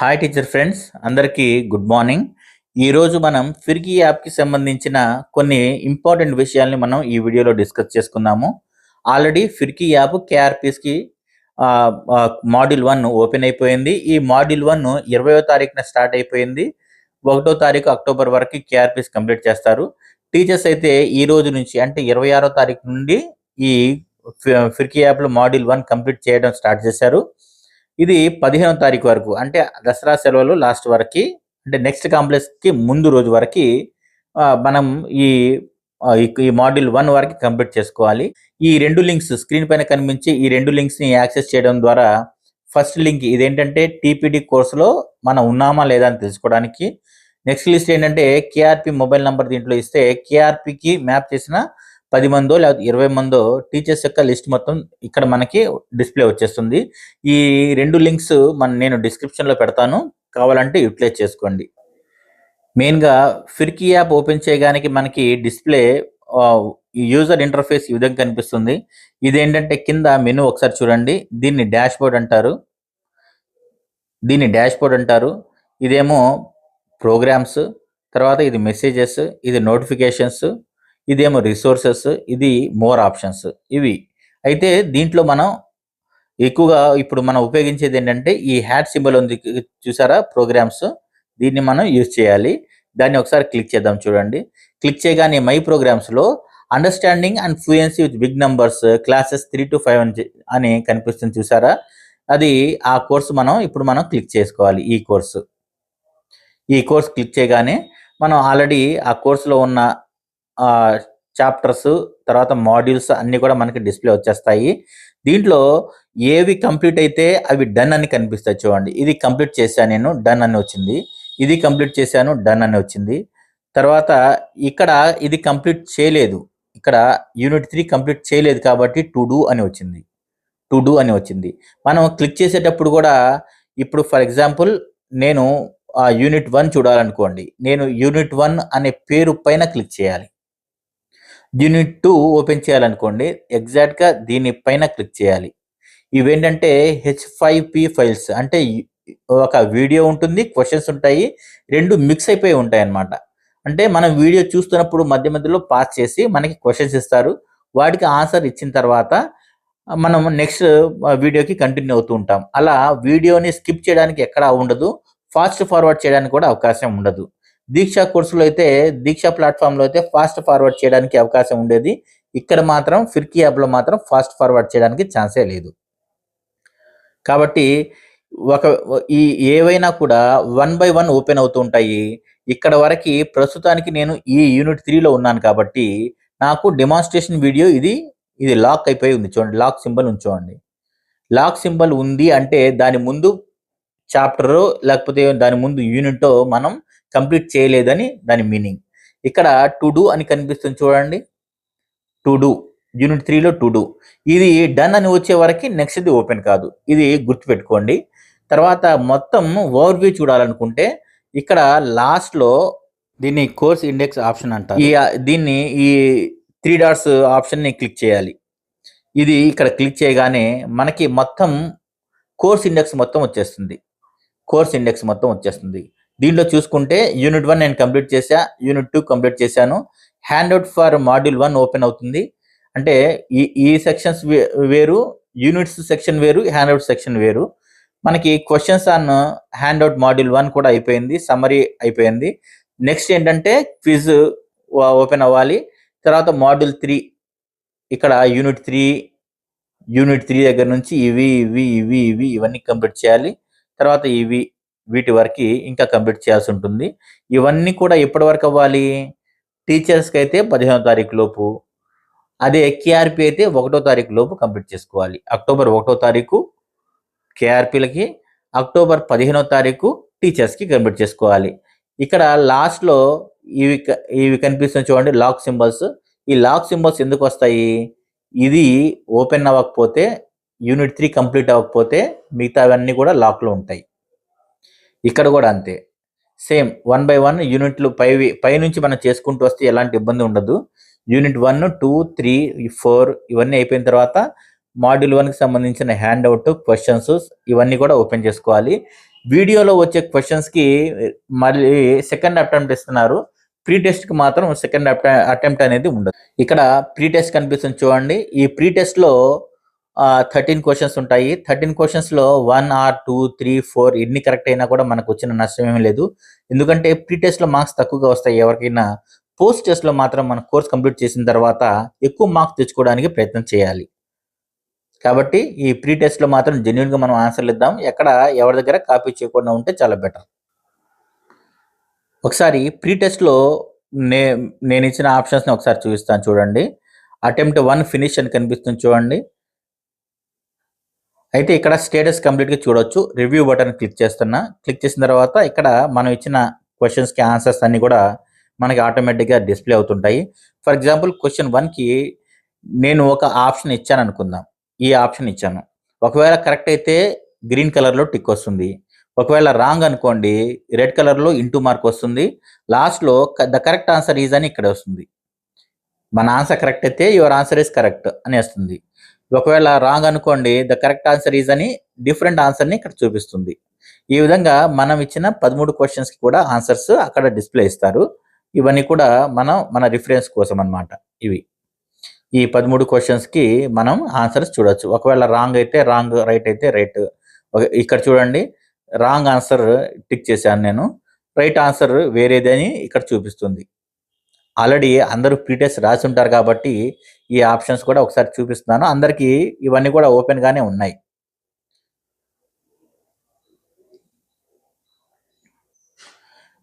Hi teacher friends అందరికీ good morning ఈరోజు మనం ఫిర్కీ యాప్కి సంబంధించిన కొన్ని ఇంపార్టెంట్ విషయాల్ని మనం ఈ వీడియోలో డిస్కస్ చేసుకున్నాము ఆల్రెడీ ఫిర్కి యాప్ కేఆర్పిస్కి మాడ్యూల్ వన్ ఓపెన్ అయిపోయింది. ఈ మాడ్యూల్ వన్ ఇరవయో తారీఖున స్టార్ట్ అయిపోయింది. ఒకటో తారీఖు అక్టోబర్ వరకు కేఆర్పిస్ కంప్లీట్ చేస్తారు. టీచర్స్ అయితే ఈ రోజు నుంచి అంటే ఇరవై ఆరో తారీఖు నుండి ఈ ఫిర్కి ఫిర్కీ యాప్లో మాడ్యూల్ వన్ కంప్లీట్ చేయడం స్టార్ట్ చేశారు. ఇది పదిహేనో తారీఖు వరకు అంటే దసరా సెలవులు లాస్ట్ వరకు అంటే నెక్స్ట్ కాంప్లెక్స్కి ముందు రోజు వరకు మనం ఈ ఈ- మాడ్యూల్ వన్ వరకు కంప్లీట్ చేసుకోవాలి. ఈ రెండు లింక్స్ స్క్రీన్ పైన కనిపించి ఈ రెండు లింక్స్ని యాక్సెస్ చేయడం ద్వారా ఫస్ట్ లింక్ ఇదేంటంటే టీపీడీ కోర్సులో మనం ఉన్నామా లేదా అని తెలుసుకోవడానికి. నెక్స్ట్ లిస్ట్ ఏంటంటే కేఆర్పి మొబైల్ నంబర్ దీంట్లో ఇస్తే కేఆర్పికి కి మ్యాప్ చేసిన పది మందో లేకపోతే ఇరవై మందో టీచర్స్ యొక్క లిస్ట్ మొత్తం ఇక్కడ మనకి డిస్ప్లే వచ్చేస్తుంది. ఈ రెండు లింక్స్ మన నేను డిస్క్రిప్షన్లో పెడతాను. కావాలంటే యూటిలైజ్ చేసుకోండి. మెయిన్గా ఫిర్కీ యాప్ ఓపెన్ చేయడానికి మనకి డిస్ప్లే యూజర్ ఇంటర్ఫేస్ ఈ విధంగా కనిపిస్తుంది. ఇదేంటంటే కింద మెనూ ఒకసారి చూడండి. దీన్ని డాష్ బోర్డ్ అంటారు. దీన్ని డాష్ బోర్డ్ అంటారు. ఇదేమో ప్రోగ్రామ్స్. తర్వాత ఇది మెసేజెస్ ఇది నోటిఫికేషన్స్. ఇదేమో రిసోర్సెస్ ఇది మోర్ ఆప్షన్స్ ఇవి. అయితే దీంట్లో మనం ఎక్కువగా ఇప్పుడు మనం ఉపయోగించేది ఏంటంటే ఈ హ్యాట్ సింబల్ ఉంది చూసారా ప్రోగ్రామ్స్ దీన్ని మనం యూజ్ చేయాలి. దాన్ని ఒకసారి క్లిక్ చేద్దాం చూడండి. క్లిక్ చేయగానే మై ప్రోగ్రామ్స్లో understanding and fluency with big numbers classes three to five అని కనిపిస్తుంది చూసారా? అది ఆ కోర్సు మనం ఇప్పుడు మనం క్లిక్ చేసుకోవాలి ఈ కోర్సు ఈ కోర్స్ క్లిక్ చేయగానే మనం ఆల్రెడీ ఆ కోర్సులో ఉన్న చాప్టర్స్ తర్వాత మాడ్యూల్స్ అన్నీ కూడా మనకి డిస్ప్లే వచ్చేస్తాయి. దీంట్లో ఏవి కంప్లీట్ అయితే అవి డన్ అని కనిపిస్తాయి చూడండి. ఇది కంప్లీట్ చేశాను నేను డన్ అని వచ్చింది. ఇది కంప్లీట్ చేశాను డన్ అని వచ్చింది. తర్వాత ఇక్కడ ఇది కంప్లీట్ చేయలేదు. ఇక్కడ యూనిట్ త్రీ కంప్లీట్ చేయలేదు కాబట్టి టు డూ అని వచ్చింది. టు డూ అని వచ్చింది. మనం క్లిక్ చేసేటప్పుడు కూడా ఇప్పుడు ఫర్ ఎగ్జాంపుల్ నేను ఆ యూనిట్ వన్ చూడాలనుకోండి. నేను యూనిట్ వన్ అనే పేరు పైన క్లిక్ చేయాలి. యూనిట్ టూ ఓపెన్ చేయాలనుకోండి ఎగ్జాక్ట్గా దీనిపైన క్లిక్ చేయాలి. ఇవేంటంటే హెచ్ ఫైవ్ పి ఫైల్స్ అంటే ఒక వీడియో ఉంటుంది క్వశ్చన్స్ ఉంటాయి రెండు మిక్స్ అయిపోయి ఉంటాయి అన్నమాట అంటే మనం వీడియో చూస్తున్నప్పుడు మధ్య మధ్యలో పాస్ చేసి మనకి క్వశ్చన్స్ ఇస్తారు. వాటికి ఆన్సర్ ఇచ్చిన తర్వాత మనం నెక్స్ట్ వీడియోకి కంటిన్యూ అవుతూ ఉంటాం. అలా వీడియోని స్కిప్ చేయడానికి ఎక్కడా ఉండదు. ఫాస్ట్ ఫార్వర్డ్ చేయడానికి కూడా అవకాశం ఉండదు. దీక్ష కోర్సులో అయితే దీక్ష ప్లాట్ఫామ్లో అయితే ఫాస్ట్ ఫార్వర్డ్ చేయడానికి అవకాశం ఉండేది. ఇక్కడ మాత్రం ఫిర్కీ యాప్లో మాత్రం ఫాస్ట్ ఫార్వర్డ్ చేయడానికి ఛాన్సే లేదు. కాబట్టి ఒక ఈ ఏవైనా కూడా వన్ బై వన్ ఓపెన్ అవుతూ ఉంటాయి. ఇక్కడ వరకు ప్రస్తుతానికి నేను ఈ యూనిట్ త్రీలో ఉన్నాను కాబట్టి నాకు డెమాన్స్ట్రేషన్ వీడియో ఇది ఇది లాక్ అయిపోయి ఉంది. చూడండి లాక్ సింబల్ ఉంచోండి లాక్ సింబల్ ఉంది అంటే దాని ముందు చాప్టర్ లేకపోతే దాని ముందు యూనిట్ మనం కంప్లీట్ చేయలేదని దాని మీనింగ్. ఇక్కడ టు డూ అని కనిపిస్తుంది చూడండి. To do. యూనిట్ త్రీలో టు డూ. ఇది డన్ అని వచ్చే వరకు నెక్స్ట్ ఇది ఓపెన్ కాదు. ఇది గుర్తుపెట్టుకోండి. తర్వాత మొత్తం ఓవర్ వ్యూ చూడాలనుకుంటే ఇక్కడ లాస్ట్లో దీన్ని కోర్స్ ఇండెక్స్ ఆప్షన్ అంటారు. ఈ దీన్ని ఈ త్రీ డాట్స్ ఆప్షన్ని క్లిక్ చేయాలి. ఇది ఇక్కడ క్లిక్ చేయగానే మనకి మొత్తం కోర్స్ ఇండెక్స్ మొత్తం వచ్చేస్తుంది. కోర్స్ ఇండెక్స్ మొత్తం వచ్చేస్తుంది. దీంట్లో చూసుకుంటే యూనిట్ వన్ నేను కంప్లీట్ చేశా యూనిట్ టూ కంప్లీట్ చేశాను. Handout for module one open అవుతుంది. అంటే ఈ ఈ సెక్షన్స్ వేరు యూనిట్స్ సెక్షన్ వేరు హ్యాండ్ అవుట్ సెక్షన్ వేరు. మనకి questions on handout module one కూడా అయిపోయింది సమ్మరీ అయిపోయింది. నెక్స్ట్ ఏంటంటే క్విజ్ ఓపెన్ అవ్వాలి. తర్వాత మాడ్యూల్ త్రీ ఇక్కడ యూనిట్ త్రీ యూనిట్ త్రీ దగ్గర నుంచి ఇవి ఇవి ఇవి ఇవి ఇవన్నీ కంప్లీట్ చేయాలి. తర్వాత ఇవి వీటి వరకు ఇంకా కంప్లీట్ చేయాల్సి ఉంటుంది. ఇవన్నీ కూడా ఎప్పటి వరకు అవ్వాలి? టీచర్స్కి అయితే పదిహేనో తారీఖు లోపు. అదే కేఆర్పి అయితే ఒకటో తారీఖు లోపు కంప్లీట్ చేసుకోవాలి. అక్టోబర్ ఒకటో తారీఖు కేఆర్పీలకి అక్టోబర్ పదిహేనో తారీఖు టీచర్స్కి కంప్లీట్ చేసుకోవాలి. ఇక్కడ లాస్ట్లో ఇవి ఇవి కనిపిస్తున్న చూడండి లాక్ సింబల్స్. ఈ లాక్ సింబల్స్ ఎందుకు వస్తాయి? ఇది ఓపెన్ అవ్వకపోతే యూనిట్ త్రీ కంప్లీట్ అవ్వకపోతే మిగతావన్నీ కూడా లాక్లో ఉంటాయి. ఇక్కడ కూడా అంతే. సేమ్ వన్ బై వన్ యూనిట్లు పై పై నుంచి మనం చేసుకుంటూ వస్తే ఎలాంటి ఇబ్బంది ఉండదు. Unit one two three four ఇవన్నీ అయిపోయిన తర్వాత మాడ్యూల్ వన్కి సంబంధించిన హ్యాండ్ అవుట్ క్వశ్చన్స్ ఇవన్నీ కూడా ఓపెన్ చేసుకోవాలి. వీడియోలో వచ్చే క్వశ్చన్స్కి మళ్ళీ సెకండ్ అటెంప్ట్ ఇస్తున్నారు. ప్రీ టెస్ట్కి మాత్రం సెకండ్ అటెంప్ట్ అనేది ఉండదు. ఇక్కడ ప్రీ టెస్ట్ కనిపిస్తుంది చూడండి. ఈ ప్రీ టెస్ట్లో థర్టీన్ క్వశ్చన్స్ ఉంటాయి. Thirteen క్వశ్చన్స్లో one or two three four ఎన్ని కరెక్ట్ అయినా కూడా మనకు వచ్చిన నష్టం ఏమీ లేదు. ఎందుకంటే ప్రీ టెస్ట్లో మార్క్స్ తక్కువగా వస్తాయి ఎవరికైనా. పోస్ట్ టెస్ట్లో మాత్రం మన కోర్స్ కంప్లీట్ చేసిన తర్వాత ఎక్కువ మార్క్స్ తెచ్చుకోవడానికి ప్రయత్నం చేయాలి. కాబట్టి ఈ ప్రీ టెస్ట్లో మాత్రం జెన్యున్గా మనం ఆన్సర్లు ఇద్దాం. ఎక్కడ ఎవరి దగ్గర కాపీ చేయకుండా ఉంటే చాలా బెటర్ ఒకసారి ప్రీ టెస్ట్లో నే నేను ఇచ్చిన ఆప్షన్స్ని ఒకసారి చూపిస్తాను చూడండి. అటెంప్ట్ వన్ ఫినిష్ అని కనిపిస్తుంది చూడండి. అయితే ఇక్కడ స్టేటస్ కంప్లీట్గా చూడొచ్చు. రివ్యూ బటన్ క్లిక్ చేస్తున్నా. క్లిక్ చేసిన తర్వాత ఇక్కడ మనం ఇచ్చిన క్వశ్చన్స్కి ఆన్సర్స్ అన్నీ కూడా మనకి ఆటోమేటిక్గా డిస్ప్లే అవుతుంటాయి. ఫర్ ఎగ్జాంపుల్ క్వశ్చన్ వన్కి నేను ఒక ఆప్షన్ ఇచ్చాను అనుకుందాం. ఈ ఆప్షన్ ఇచ్చాను. ఒకవేళ కరెక్ట్ అయితే గ్రీన్ కలర్లో టిక్ వస్తుంది. ఒకవేళ రాంగ్ అనుకోండి రెడ్ కలర్లో ఇంటూ మార్క్ వస్తుంది. లాస్ట్లో ద కరెక్ట్ ఆన్సర్ ఈజ్ అని ఇక్కడ వస్తుంది. మన ఆన్సర్ కరెక్ట్ అయితే యువర్ ఆన్సర్ ఈజ్ కరెక్ట్ అని వస్తుంది ఒకవేళ రాంగ్ అనుకోండి ద కరెక్ట్ ఆన్సర్ ఈజ్ అని డిఫరెంట్ ఆన్సర్ని ఇక్కడ చూపిస్తుంది. ఈ విధంగా మనం ఇచ్చిన పదమూడు క్వశ్చన్స్కి కూడా ఆన్సర్స్ అక్కడ డిస్ప్లే ఇస్తారు. ఇవన్నీ కూడా మనం మన రిఫరెన్స్ కోసం అన్నమాట ఇవి. ఈ పదమూడు క్వశ్చన్స్కి మనం ఆన్సర్స్ చూడొచ్చు. ఒకవేళ రాంగ్ అయితే రాంగ్ రైట్ అయితే రైట్ ఇక్కడ చూడండి రాంగ్ ఆన్సర్ టిక్ చేశాను నేను. రైట్ ఆన్సర్ వేరేదని ఇక్కడ చూపిస్తుంది. ఆల్రెడీ అందరూ ప్రీటెస్ట్ రాసి ఉంటారు కాబట్టి ఈ ఆప్షన్స్ కూడా ఒకసారి చూపిస్తున్నాను. అందరికీ ఇవన్నీ కూడా ఓపెన్ గానే ఉన్నాయి.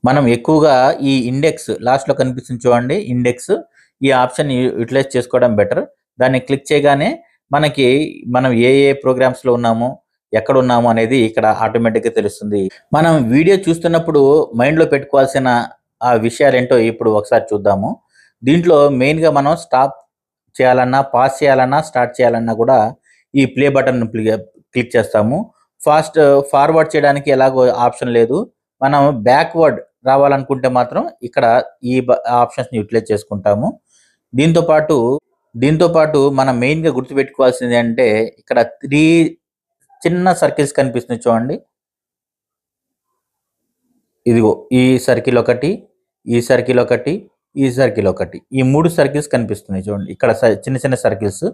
మనం ఎక్కువగా ఈ ఇండెక్స్ లాస్ట్లో కనిపిస్తుంది చూడండి ఇండెక్స్. ఈ ఆప్షన్ యూటిలైజ్ చేసుకోవడం బెటర్. దాన్ని క్లిక్ చేయగానే మనకి మనం ఏ ఏ ప్రోగ్రామ్స్లో ఉన్నామో ఎక్కడ ఉన్నాము అనేది ఇక్కడ ఆటోమేటిక్గా తెలుస్తుంది. మనం వీడియో చూస్తున్నప్పుడు మైండ్లో పెట్టుకోవాల్సిన ఆ విషయాలు ఏంటో ఇప్పుడు ఒకసారి చూద్దాము. దీంట్లో మెయిన్గా మనం స్టాప్ చేయాలన్నా పాస్ చేయాలన్నా స్టార్ట్ చేయాలన్నా కూడా ఈ ప్లే బటన్ క్లిక్ చేస్తాము. ఫాస్ట్ ఫార్వర్డ్ చేయడానికి ఎలాగో ఆప్షన్ లేదు. మనం బ్యాక్వర్డ్ రావాలనుకుంటే మాత్రం ఇక్కడ ఈ ఆప్షన్స్ని యూటిలైజ్ చేసుకుంటాము. దీంతో పాటు దీంతో పాటు మనం మెయిన్గా గుర్తుపెట్టుకోవాల్సింది అంటే ఇక్కడ త్రీ చిన్న సర్కిల్స్ కనిపిస్తుంది చూడండి. ఇదిగో ఈ సర్కిల్ ఒకటి ఈ సర్కిల్ ఒకటి ఈ సర్కిల్ ఒకటి. ఈ మూడు సర్కిల్స్ కనిపిస్తున్నాయి చూడండి. ఇక్కడ స- చిన్న చిన్న సర్కిల్స్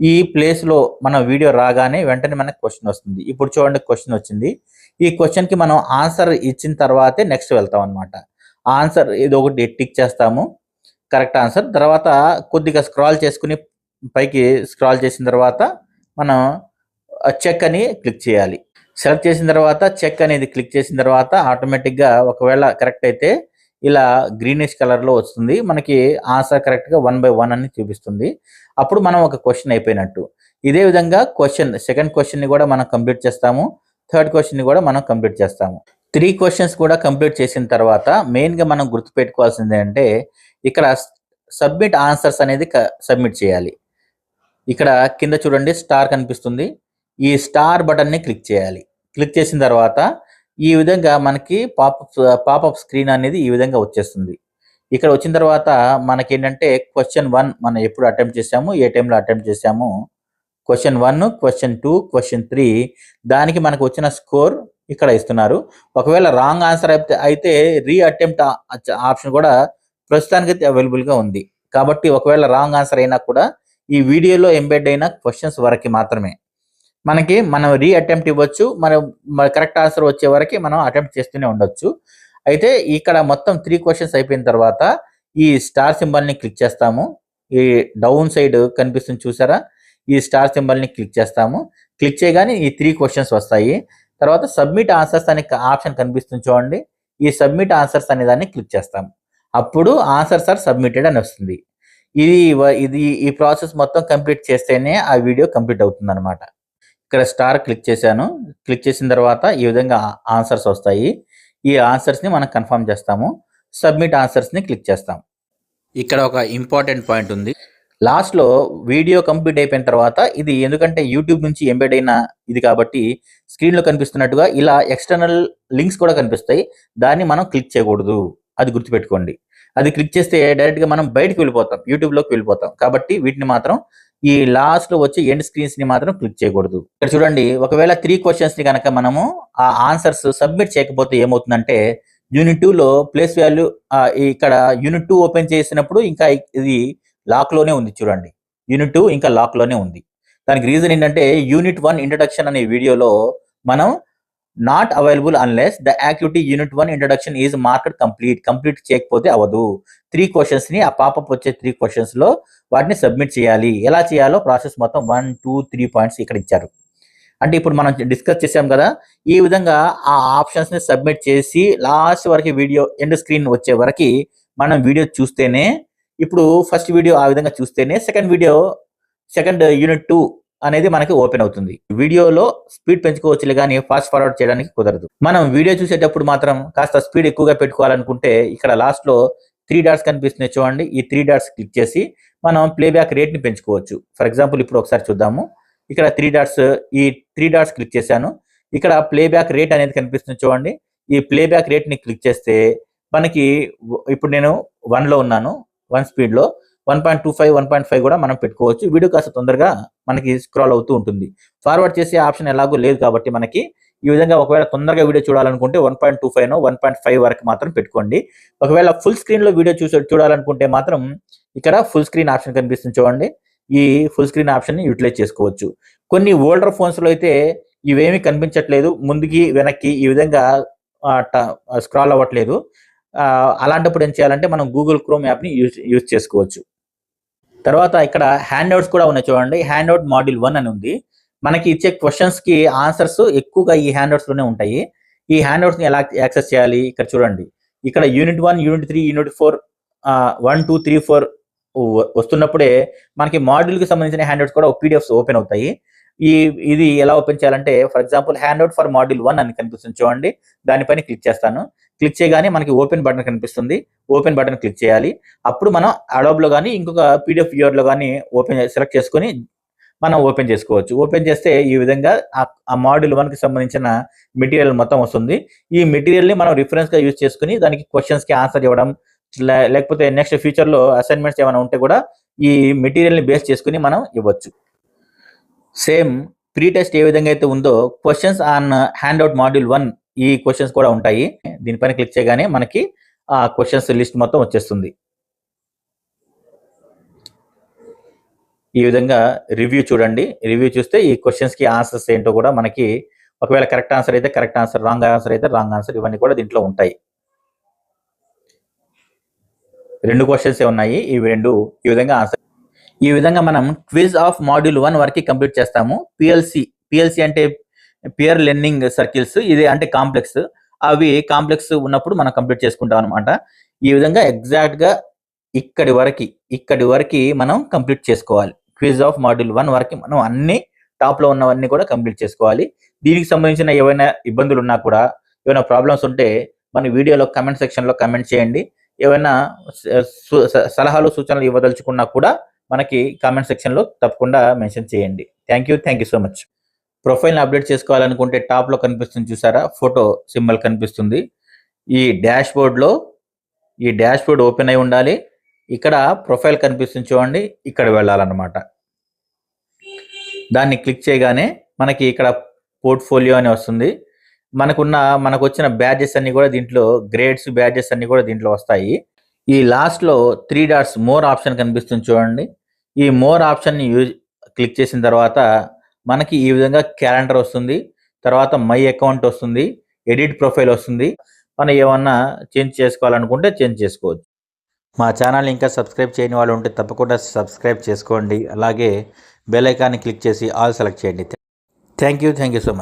ఈ ప్లేస్లో మన వీడియో రాగానే వెంటనే మనకు క్వశ్చన్ వస్తుంది. ఇప్పుడు చూడండి క్వశ్చన్ వచ్చింది. ఈ క్వశ్చన్కి మనం ఆన్సర్ ఇచ్చిన తర్వాతే నెక్స్ట్ వెళ్తాం అనమాట ఆన్సర్ ఇది ఒకటి టిక్ చేస్తాము. కరెక్ట్ ఆన్సర్ తర్వాత కొద్దిగా స్క్రాల్ చేసుకుని పైకి స్క్రాల్ చేసిన తర్వాత మనం చెక్ అని క్లిక్ చేయాలి. సెలెక్ట్ చేసిన తర్వాత చెక్ అనేది క్లిక్ చేసిన తర్వాత ఆటోమేటిక్గా ఒకవేళ కరెక్ట్ అయితే ఇలా గ్రీనిష్ కలర్లో వస్తుంది. మనకి ఆన్సర్ కరెక్ట్గా వన్ బై వన్ అని చూపిస్తుంది. అప్పుడు మనం ఒక క్వశ్చన్ అయిపోయినట్టు. ఇదే విధంగా క్వశ్చన్ సెకండ్ క్వశ్చన్ని కూడా మనం కంప్లీట్ చేస్తాము. థర్డ్ క్వశ్చన్ని కూడా మనం కంప్లీట్ చేస్తాము. త్రీ క్వశ్చన్స్ కూడా కంప్లీట్ చేసిన తర్వాత మెయిన్గా మనం గుర్తుపెట్టుకోవాల్సింది అంటే ఇక్కడ సబ్మిట్ ఆన్సర్స్ అనేది సబ్మిట్ చేయాలి. ఇక్కడ కింద చూడండి స్టార్ కనిపిస్తుంది. ఈ స్టార్ బటన్ని క్లిక్ చేయాలి. క్లిక్ చేసిన తర్వాత ఈ విధంగా మనకి పాపప్ పాపప్ స్క్రీన్ అనేది ఈ విధంగా వచ్చేస్తుంది. ఇక్కడ వచ్చిన తర్వాత మనకి ఏంటంటే క్వశ్చన్ వన్ మనం ఎప్పుడు అటెంప్ట్ చేసాము ఏ టైంలో అటెంప్ట్ చేసాము question one question two question three దానికి మనకు వచ్చిన స్కోర్ ఇక్కడ ఇస్తున్నారు. ఒకవేళ రాంగ్ ఆన్సర్ అయితే అయితే రీ అటెంప్ట్ ఆప్షన్ కూడా ప్రస్తుతానికి అవైలబుల్గా ఉంది. కాబట్టి ఒకవేళ రాంగ్ ఆన్సర్ అయినా కూడా ఈ వీడియోలో ఎంబెడ్ అయిన క్వశ్చన్స్ వరకు మాత్రమే. మనకి మనం రీ అటెంప్ట్ ఇవ్వచ్చు మనం కరెక్ట్ ఆన్సర్ వచ్చే వరకు మనం అటెంప్ట్ చేస్తూనే ఉండొచ్చు. అయితే ఇక్కడ మొత్తం త్రీ క్వశ్చన్స్ అయిపోయిన తర్వాత ఈ స్టార్ సింబల్ని క్లిక్ చేస్తాము. ఈ డౌన్ సైడ్ కనిపిస్తుంది చూసారా? ఈ స్టార్ సింబల్ని క్లిక్ చేస్తాము. క్లిక్ చేయగానే ఈ త్రీ క్వశ్చన్స్ వస్తాయి. తర్వాత సబ్మిట్ ఆన్సర్స్ అనే ఆప్షన్ కనిపిస్తుంది చూడండి. ఈ సబ్మిట్ ఆన్సర్స్ అనే దాన్ని క్లిక్ చేస్తాము. అప్పుడు ఆన్సర్స్ ఆర్ సబ్మిటెడ్ అని వస్తుంది. ఇది ఇది ఈ ప్రాసెస్ మొత్తం కంప్లీట్ చేస్తేనే ఆ వీడియో కంప్లీట్ అవుతుంది అనమాట ఇక్కడ స్టార్ క్లిక్ చేశాను. క్లిక్ చేసిన తర్వాత ఈ విధంగా ఆన్సర్స్ వస్తాయి. ఈ ఆన్సర్స్ని మనం కన్ఫర్మ్ చేస్తాము. సబ్మిట్ ఆన్సర్స్ని క్లిక్ చేస్తాం. ఇక్కడ ఒక ఇంపార్టెంట్ పాయింట్ ఉంది. లాస్ట్లో వీడియో కంప్లీట్ అయిపోయిన తర్వాత ఇది ఎందుకంటే యూట్యూబ్ నుంచి ఎంబెడ్ అయిన ఇది కాబట్టి స్క్రీన్లో కనిపిస్తున్నట్టుగా ఇలా ఎక్స్టర్నల్ లింక్స్ కూడా కనిపిస్తాయి. దాన్ని మనం క్లిక్ చేయకూడదు. అది గుర్తుపెట్టుకోండి. అది క్లిక్ చేస్తే డైరెక్ట్గా మనం బయటకు వెళ్ళిపోతాం. యూట్యూబ్లోకి వెళ్ళిపోతాం. కాబట్టి వీటిని మాత్రం ఈ లాస్ట్లో వచ్చే ఎండ్ స్క్రీన్స్ని మాత్రం క్లిక్ చేయకూడదు. ఇక్కడ చూడండి ఒకవేళ త్రీ క్వశ్చన్స్ని కనుక మనము ఆ ఆన్సర్స్ సబ్మిట్ చేయకపోతే ఏమవుతుందంటే యూనిట్ టూ లో ప్లేస్ వాల్యూ ఇక్కడ యూనిట్ టూ ఓపెన్ చేసినప్పుడు ఇంకా ఇది లాక్లోనే ఉంది చూడండి. యూనిట్ టూ ఇంకా లాక్లోనే ఉంది. దానికి రీజన్ ఏంటంటే యూనిట్ వన్ ఇంట్రడక్షన్ అనే వీడియోలో మనం not available unless the activity unit one introduction is marked complete complete చేయకపోతే అవ్వదు. త్రీ క్వశ్చన్స్ని ఆ పాపప్ వచ్చే త్రీ క్వశ్చన్స్లో వాటిని సబ్మిట్ చేయాలి. ఎలా చేయాలో ప్రాసెస్ మొత్తం వన్ టూ త్రీ పాయింట్స్ ఇక్కడ ఇచ్చారు. అంటే ఇప్పుడు మనం డిస్కస్ చేసాం కదా ఈ విధంగా ఆ ఆప్షన్స్ని సబ్మిట్ చేసి లాస్ట్ వరకు వీడియో ఎండ్ స్క్రీన్ వచ్చే వరకు మనం వీడియో చూస్తేనే ఇప్పుడు ఫస్ట్ వీడియో ఆ విధంగా చూస్తేనే second video second unit two అనేది మనకి ఓపెన్ అవుతుంది. వీడియోలో స్పీడ్ పెంచుకోవచ్చులే కానీ ఫాస్ట్ ఫార్వర్డ్ చేయడానికి కుదరదు. మనం వీడియో చూసేటప్పుడు మాత్రం కాస్త స్పీడ్ ఎక్కువగా పెట్టుకోవాలనుకుంటే ఇక్కడ లాస్ట్లో త్రీ డాట్స్ కనిపిస్తున్నాయి చూడండి. ఈ త్రీ డాట్స్ క్లిక్ చేసి మనం ప్లేబ్యాక్ రేట్ని పెంచుకోవచ్చు. ఫర్ ఎగ్జాంపుల్ ఇప్పుడు ఒకసారి చూద్దాము. ఇక్కడ త్రీ డాట్స్ ఈ త్రీ డాట్స్ క్లిక్ చేశాను. ఇక్కడ ప్లేబ్యాక్ రేట్ అనేది కనిపిస్తుంది చూడండి. ఈ ప్లేబ్యాక్ రేట్ని క్లిక్ చేస్తే మనకి ఇప్పుడు నేను వన్లో ఉన్నాను. వన్ స్పీడ్లో one point two five one point five కూడా మనం పెట్టుకోవచ్చు. వీడియో కాస్త తొందరగా మనకి స్క్రాల్ అవుతూ ఉంటుంది. ఫార్వర్డ్ చేసే ఆప్షన్ ఎలాగో లేదు కాబట్టి మనకి ఈ విధంగా ఒకవేళ తొందరగా వీడియో చూడాలనుకుంటే one point two five one point five వరకు మాత్రం పెట్టుకోండి. ఒకవేళ ఫుల్ స్క్రీన్లో వీడియో చూసే చూడాలనుకుంటే మాత్రం ఇక్కడ ఫుల్ స్క్రీన్ ఆప్షన్ కనిపిస్తుంది చూడండి. ఈ ఫుల్ స్క్రీన్ ఆప్షన్ని యూటిలైజ్ చేసుకోవచ్చు. కొన్ని ఓల్డర్ ఫోన్స్లో అయితే ఇవేమీ కనిపించట్లేదు. ముందుకి వెనక్కి ఈ విధంగా స్క్రాల్ అవ్వట్లేదు. అలాంటప్పుడు ఏం చేయాలంటే మనం గూగుల్ క్రోమ్ యాప్ని యూజ్ యూజ్ చేసుకోవచ్చు. తర్వాత ఇక్కడ హ్యాండ్ అవుట్స్ కూడా ఉన్నాయి చూడండి. హ్యాండ్ అవుట్ మాడ్యూల్ వన్ అని ఉంది. మనకి ఇచ్చే క్వశ్చన్స్కి ఆన్సర్స్ ఎక్కువగా ఈ హ్యాండ్లోనే ఉంటాయి. ఈ హ్యాండ్ని ఎలా యాక్సెస్ చేయాలి? ఇక్కడ చూడండి. ఇక్కడ unit one unit three unit four one two three four వస్తున్నప్పుడే మనకి మాడ్యూల్కి సంబంధించిన హ్యాండ్ అవుట్స్ కూడా పీడిఎఫ్స్ ఓపెన్ అవుతాయి. ఈ ఇది ఎలా ఓపెన్ చేయాలంటే for example handout for module one అని కనిపిస్తుంది చూడండి. దానిపైన క్లిక్ చేస్తాను. క్లిక్ చేయగానే మనకి ఓపెన్ బటన్ కనిపిస్తుంది. ఓపెన్ బటన్ క్లిక్ చేయాలి. అప్పుడు మనం అడోబ్లో కానీ ఇంకొక పీడిఎఫ్ వ్యూవర్లో కానీ ఓపెన్ సెలెక్ట్ చేసుకొని మనం ఓపెన్ చేసుకోవచ్చు. ఓపెన్ చేస్తే ఈ విధంగా ఆ- మాడ్యూల్ వన్కి సంబంధించిన మెటీరియల్ మొత్తం వస్తుంది. ఈ మెటీరియల్ని మనం రిఫరెన్స్గా యూజ్ చేసుకుని దానికి క్వశ్చన్స్కి ఆన్సర్ ఇవ్వడం లేకపోతే నెక్స్ట్ ఫ్యూచర్లో అసైన్మెంట్స్ ఏమైనా ఉంటే కూడా ఈ మెటీరియల్ని బేస్ చేసుకుని మనం ఇవ్వచ్చు. సేమ్ ప్రీ టెస్ట్ ఏ విధంగా అయితే ఉందో questions on handout module one ఈ క్వశ్చన్స్ కూడా ఉంటాయి. దీనిపైన క్లిక్ చేయగానే మనకి ఆ క్వశ్చన్స్ లిస్ట్ మొత్తం వచ్చేస్తుంది. ఈ విధంగా రివ్యూ చూడండి. రివ్యూ చూస్తే ఈ క్వశ్చన్స్కి ఆన్సర్స్ ఏంటో కూడా మనకి ఒకవేళ కరెక్ట్ ఆన్సర్ అయితే కరెక్ట్ ఆన్సర్ రాంగ్ ఆన్సర్ అయితే రాంగ్ ఆన్సర్ ఇవన్నీ కూడా దీంట్లో ఉంటాయి. రెండు క్వశ్చన్స్ ఉన్నాయి. ఇవి రెండు ఈ విధంగా ఆన్సర్ ఈ విధంగా మనం క్విజ్ ఆఫ్ మాడ్యూల్ వన్ వరకు కంప్లీట్ చేస్తాము. పిఎల్సి పిఎల్సి అంటే పియర్ లెర్నింగ్ సర్కిల్స్ ఇది అంటే కాంప్లెక్స్ అవి కాంప్లెక్స్ ఉన్నప్పుడు మనం కంప్లీట్ చేసుకుంటాం అనమాట ఈ విధంగా ఎగ్జాక్ట్గా ఇక్కడి వరకు ఇక్కడి వరకు మనం కంప్లీట్ చేసుకోవాలి. క్విజ్ ఆఫ్ మాడ్యూల్ వన్ వరకు మనం అన్ని టాప్లో ఉన్నవన్నీ కూడా కంప్లీట్ చేసుకోవాలి. దీనికి సంబంధించిన ఏవైనా ఇబ్బందులు ఉన్నా కూడా ఏమైనా ప్రాబ్లమ్స్ ఉంటే మన వీడియోలో కమెంట్ సెక్షన్లో కమెంట్ చేయండి. ఏమైనా సు- స- సలహాలు సూచనలు ఇవ్వదలుచుకున్నా కూడా మనకి కామెంట్ సెక్షన్లో తప్పకుండా మెన్షన్ చేయండి. Thank you thank you so much ప్రొఫైల్ని update చేసుకోవాలనుకుంటే టాప్లో కనిపిస్తుంది చూసారా? ఫోటో సింబల్ కనిపిస్తుంది. ఈ డాష్ బోర్డ్లో ఈ డాష్ బోర్డ్ ఓపెన్ అయి ఉండాలి. ఇక్కడ ప్రొఫైల్ కనిపిస్తుంది చూడండి. ఇక్కడ వెళ్ళాలన్నమాట. దాన్ని క్లిక్ చేయగానే మనకి ఇక్కడ పోర్ట్ఫోలియో అని వస్తుంది. మనకున్న మనకు వచ్చిన బ్యాడ్జెస్ అన్ని కూడా దీంట్లో గ్రేడ్స్ బ్యాడ్జెస్ అన్ని కూడా దీంట్లో వస్తాయి. ఈ లాస్ట్లో త్రీ డాట్స్ మోర్ ఆప్షన్ కనిపిస్తుంది చూడండి. ఈ మోర్ ఆప్షన్ని యూజ్ క్లిక్ చేసిన తర్వాత మనకి ఈ విధంగా క్యాలెండర్ వస్తుంది తర్వాత మై అకౌంట్ వస్తుంది ఎడిట్ ప్రొఫైల్ వస్తుంది. మనం ఏమన్నా చేంజ్ చేసుకోవాలనుకుంటే చేంజ్ చేసుకోవచ్చు. మా ఛానల్ ఇంకా సబ్స్క్రైబ్ చేయని వాళ్ళు ఉంటే తప్పకుండా సబ్స్క్రైబ్ చేసుకోండి. అలాగే బెల్ ఐకాన్ని క్లిక్ చేసి ఆల్ సెలెక్ట్ చేయండి. Thank you thank you so much.